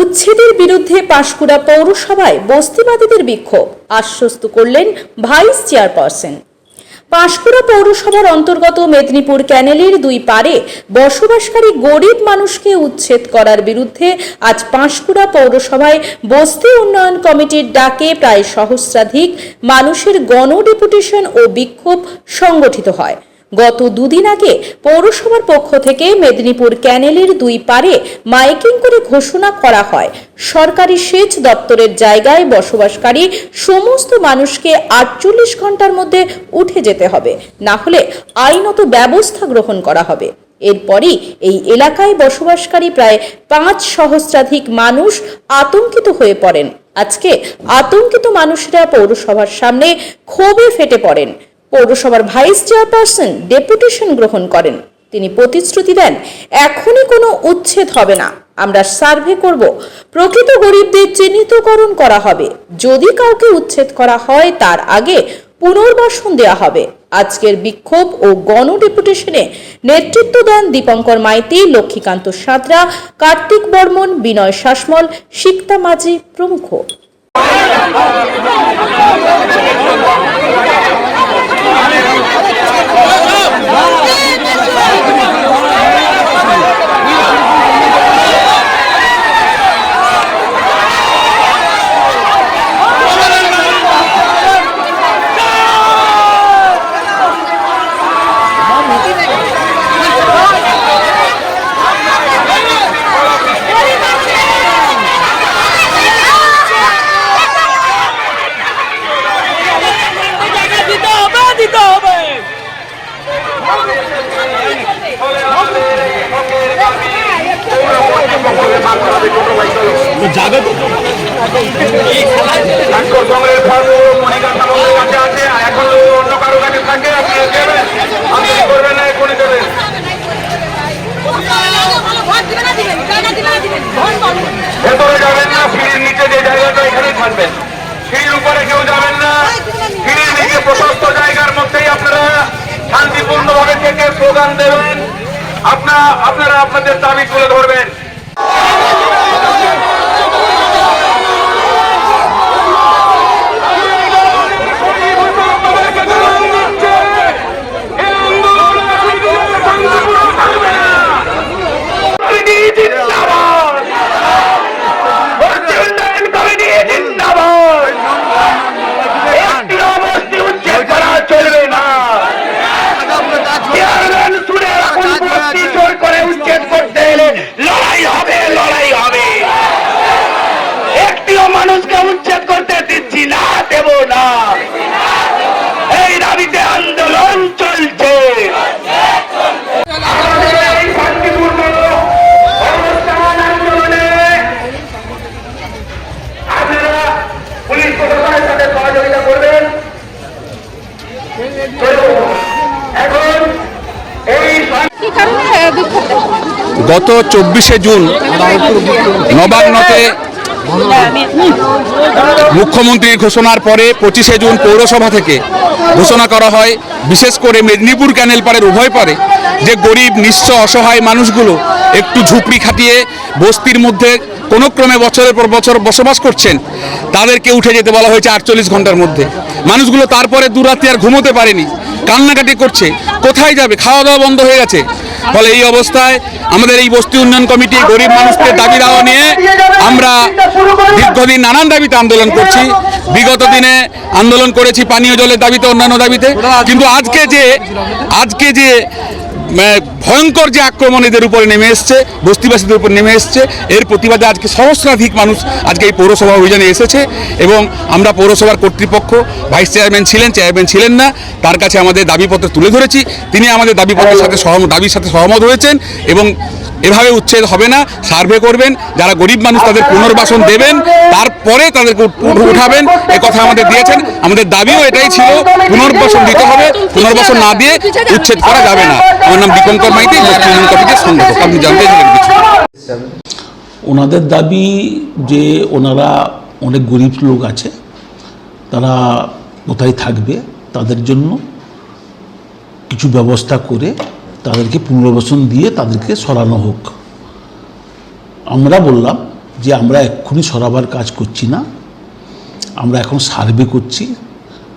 উচ্ছেদের বিরুদ্ধে পাঁশকুড়া পৌরসভায় বস্তিবাদীদের বিক্ষোভ, আশ্বস্ত করলেন ভাইস চেয়ারপারসন। পাঁশকুড়া পৌরসভার অন্তর্গত মেদিনীপুর ক্যানেলের দুই পারে বসবাসকারী গরিব মানুষকে উচ্ছেদ করার বিরুদ্ধে আজ পাঁশকুড়া পৌরসভায় বস্তি উন্নয়ন কমিটির ডাকে প্রায় সহস্রাধিক মানুষের গণ ডেপুটেশন ও বিক্ষোভ সংগঠিত হয়। গত দুদিন আগে পৌরসভার পক্ষ থেকে মেদিনীপুর ক্যানেলের দুই পারে মাইকিং করে ঘোষণা করা হয়। সরকারি সেচ দপ্তরের জায়গায় বসবাসকারী সমস্ত মানুষকে আটচল্লিশ ঘণ্টার মধ্যে উঠে যেতে হবে, না হলে আইনত ব্যবস্থা গ্রহণ করা হবে। এরপরই এই এলাকায় বসবাসকারী প্রায় পাঁচ সহস্রাধিক মানুষ আতঙ্কিত হয়ে পড়েন। আজকে আতঙ্কিত মানুষরা পৌরসভার সামনে ক্ষোভে ফেটে পড়েন। পৌরসভার ভাইস চেয়ারপারসন ডেপুটেশন গ্রহণ করেন। তিনি প্রতিশ্রুতি দেন, এখনই কোনো উচ্ছেদ হবে না। আমরা সার্ভে করব। প্রকৃত গরিবদের চিহ্নিতকরণ করা হবে। যদি কাউকে উচ্ছেদ করা হয়, তার আগে পুনর্বাসন দেওয়া হবে। আজকের বিক্ষোভ ও গণ ডেপুটেশনে নেতৃত্ব দেন দীপঙ্কর মাইতি, লক্ষ্মীকান্ত সাঁতরা, কার্তিক বর্মন, বিনয় শাসমল শিক্তা মাঝি প্রমুখ দিতে হবে দিতে হবে যাবে তো স্বাক্ষর সংগ্রহের ফর্ম মণিকান্ত আমাদের কাছে আছে এখন যদি অন্য কারও কাছে থাকে আপনি দেবেন আপনি করবেন না এখনই দেবেন ভেতরে যাবেন না, সিঁড়ির নিচে যে জায়গাটা এখানেই থাকবেন। সিঁড়ির উপরে কেউ যাবেন না। সিঁড়ির নিচে প্রশস্ত জায়গার মধ্যেই আপনারা শান্তিপূর্ণভাবে থেকে স্লোগান দেবেন। আপনারা আপনারা আপনাদের দাবি তুলে ধরবেন কমিটি জিন্দাবাদ বস্তি উন্নয়ন কমিটি জিন্দাবাদ একটি অবস্থি উচ্ছেদ করা চলবে না চেয়ারম্যান শুনে রাখুন বস্তি জোর করে উচ্ছেদ করতে এলে লড়াই হবে লড়াই হবে একটিও মানুষকে উচ্ছেদ করতে দিচ্ছি না দেব না এই দাবিতে আন্দোলন চলছে আমাদের এই শান্তিপূর্ণ অবস্থান আন্দোলনে আপনারা পুলিশ প্রশাসনের সাথে সহযোগিতা করবেন এখন এই গত চব্বিশে জুন নবান্নতে মুখ্যমন্ত্রীর ঘোষণার পরে পঁচিশে জুন পৌরসভা থেকে ঘোষণা করা হয়, বিশেষ করে মেদিনীপুর ক্যানেল পাড়ের উভয় পারে যে গরিব, নিঃস্ব, অসহায় মানুষগুলো একটু ঝুপড়ি খাটিয়ে বস্তির মধ্যে কোনো ক্রমে বছরের পর বছর বসবাস করছেন, তাদেরকে উঠে যেতে বলা হয়েছে আটচল্লিশ ঘণ্টার মধ্যে। মানুষগুলো তারপরে দুরাত্রি আর ঘুমোতে পারেনি, কান্নাকাটি করছে, কোথায় যাবে? খাওয়া দাওয়া বন্ধ হয়ে গেছে ফলে এই অবস্থায় আমাদের এই বস্তি উন্নয়ন কমিটি গরিব মানুষদের দাবি দেওয়া নিয়ে আমরা দীর্ঘদিন নানান দাবিতে আন্দোলন করছি। বিগত দিনে আন্দোলন করেছি পানীয় জলের দাবিতে, অন্যান্য দাবিতে। কিন্তু আজকে যে আজকে যে ভয়ঙ্কর যে আক্রমণ এদের উপরে নেমে এসছে, বস্তিবাসীদের উপর নেমে এসছে, এর প্রতিবাদে আজকে সহস্রাধিক মানুষ আজকে এই পৌরসভা অভিযানে এসেছে এবং আমরা পৌরসভার কর্তৃপক্ষ, ভাইস চেয়ারম্যান ছিলেন চেয়ারম্যান ছিলেন না, তার কাছে আমাদের দাবিপত্র তুলে ধরেছি। তিনি আমাদের দাবিপত্রের সাথে সহ দাবির সাথে সহমত হয়েছেন এবং এভাবে উচ্ছেদ হবে না। সার্ভে করবেন, যারা গরিব মানুষ তাদের পুনর্বাসন দেবেন, তারপরে তাদেরকে উঠ- উঠ- উঠাবেন। এ কথা আমাদের দিয়েছেন। আমাদের দাবিও এটাই ছিল, পুনর্বাসন দিতে হবে, পুনর্বাসন না দিয়ে উচ্ছেদ করা যাবে না। আমার নাম দীপঙ্কর মাইতি উন্নয়ন কমিটির সংগঠক। আপনি জানতে কিছু ওনাদের দাবি যে ওনারা অনেক গরিব লোক আছে, তারা কোথায় থাকবে, তাদের জন্য কিছু ব্যবস্থা করে তাদেরকে পুনর্বাসন দিয়ে তাদেরকে সরানো হোক। আমরা বললাম যে আমরা এক্ষুনি সরাবার কাজ করছি না। আমরা এখন সার্ভে করছি।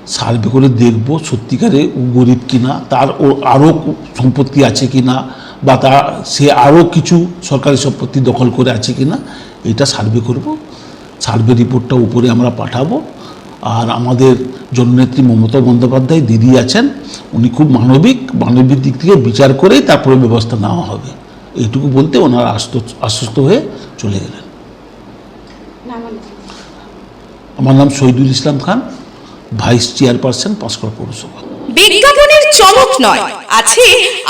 সার্ভে করে দেখব সত্যিকারে ও গরিব কিনা, তার ও আরও সম্পত্তি আছে কিনা, বা তা সে আরও কিছু সরকারি সম্পত্তি দখল করে আছে কিনা, এটা সার্ভে করব। সার্ভে রিপোর্টটা উপরে আমরা পাঠাবো। আর আমাদের জননেত্রী মমতা বন্দ্যোপাধ্যায় দিদি আছেন, উনি খুব মানবিক মানবিক দিক থেকে বিচার করেই তারপরে ব্যবস্থা নেওয়া হবে। এইটুকু বলতে ওনারা আশ্বস্ত হয়ে চলে গেলেন। আমার নাম শহীদুল ইসলাম খান, ভাইস চেয়ারপারসন পাঁশকুড়া পৌরসভা। বিজ্ঞাপনের চমক নয়, আছে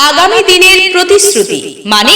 আগামী দিনের প্রতিশ্রুতি মানে